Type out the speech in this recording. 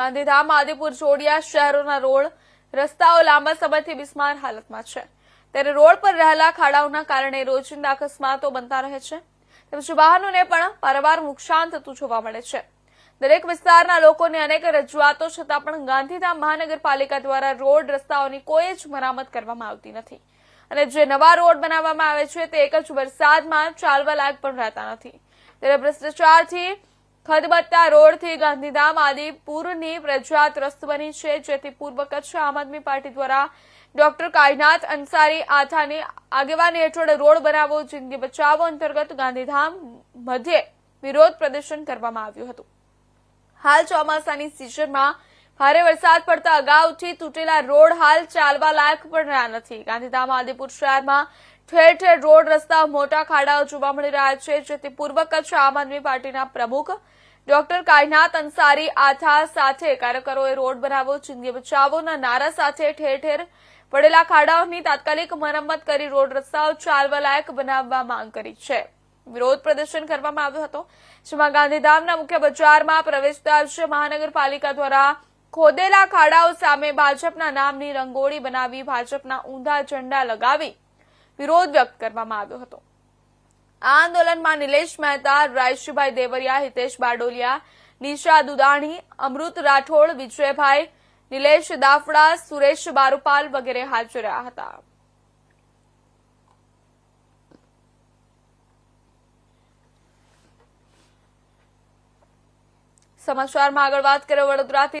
ગાંધીધામ, આદિપુર જોડિયા શહેરોના રોડ રસ્તાઓ લાંબા સમયથી બિસ્માર હાલતમાં છે. ત્યારે રોડ પર રહેલા ખાડાઓના કારણે રોજિંદા અકસ્માતો બનતા રહે છે. તેમજ વાહનોને પણ વારંવાર નુકસાન થતું જોવા મળે છે. દરેક વિસ્તારના લોકોને અનેક રજૂઆતો છતાં પણ ગાંધીધામ મહાનગરપાલિકા દ્વારા રોડ રસ્તાઓની કોઈ જ મરામત કરવામાં આવતી નથી. અને જે નવા રોડ બનાવવામાં આવે છે તે એક જ વરસાદમાં ચાલવા લાયક પણ રહેતા નથી. ત્યારે ભ્રષ્ટાચારથી ખદબત્તા રોડથી ગાંધીધામ આદિપુરની પ્રજા ત્રસ્ત બની છે, જેથી પૂર્વ કચ્છ આમ આદમી પાર્ટી દ્વારા ડોક્ટર કાયનાથ અંસારી આથાની આગેવાની હેઠળ રોડ બનાવો, જિંદગી બચાવો અંતર્ગત ગાંધીધામ મધ્યે વિરોધ પ્રદર્શન કરવામાં આવ્યું હતું. હાલ ચોમાસાની સિઝનમાં ભારે વરસાદ પડતા અગાઉથી તૂટેલા રોડ હાલ ચાલવા લાયક પણ રહ્યા નથી. ગાંધીધામ આદિપુર શહેરમાં ઠેર ઠેર રોડ, રસ્તા, મોટા ખાડાઓ જોવા મળી રહ્યા છે, જેથી પૂર્વ કચ્છ આમ આદમી પાર્ટીના પ્રમુખ ડોક્ટર કાયનાથ અંસારી આથા સાથે કાર્યકરોએ રોડ બનાવો જિંદગી બચાવોના નારા સાથે ઠેર ઠેર પડેલા ખાડાઓની તાત્કાલિક મરમ્મત કરી રોડ રસ્તાઓ ચાલવા લાયક બનાવવા માંગ કરી છે. વિરોધ પ્રદર્શન કરવામાં આવ્યો હતો, જેમાં ગાંધીધામના મુખ્ય બજારમાં પ્રવેશતા જ મહાનગરપાલિકા દ્વારા ખોદેલા ખાડાઓ સામે ભાજપના નામની રંગોળી બનાવી ભાજપના ઊંધા ઝંડા લગાવી વિરોધ વ્યક્ત કરવામાં આવ્યો હતો. આ આંદોલનમાં નિલેશ મહેતા રાયશુભાઈ દેવરિયા, હિતેશ બારડોલિયા, નિશા દુદાણી, અમૃત રાઠોડ, વિજયભાઈ, નિલેશ દાફડા, સુરેશ બારુપાલ વગેરે હાજર રહ્યા હતા. સમાચારમાં આગળ વાત કરીએ વડોદરાથી.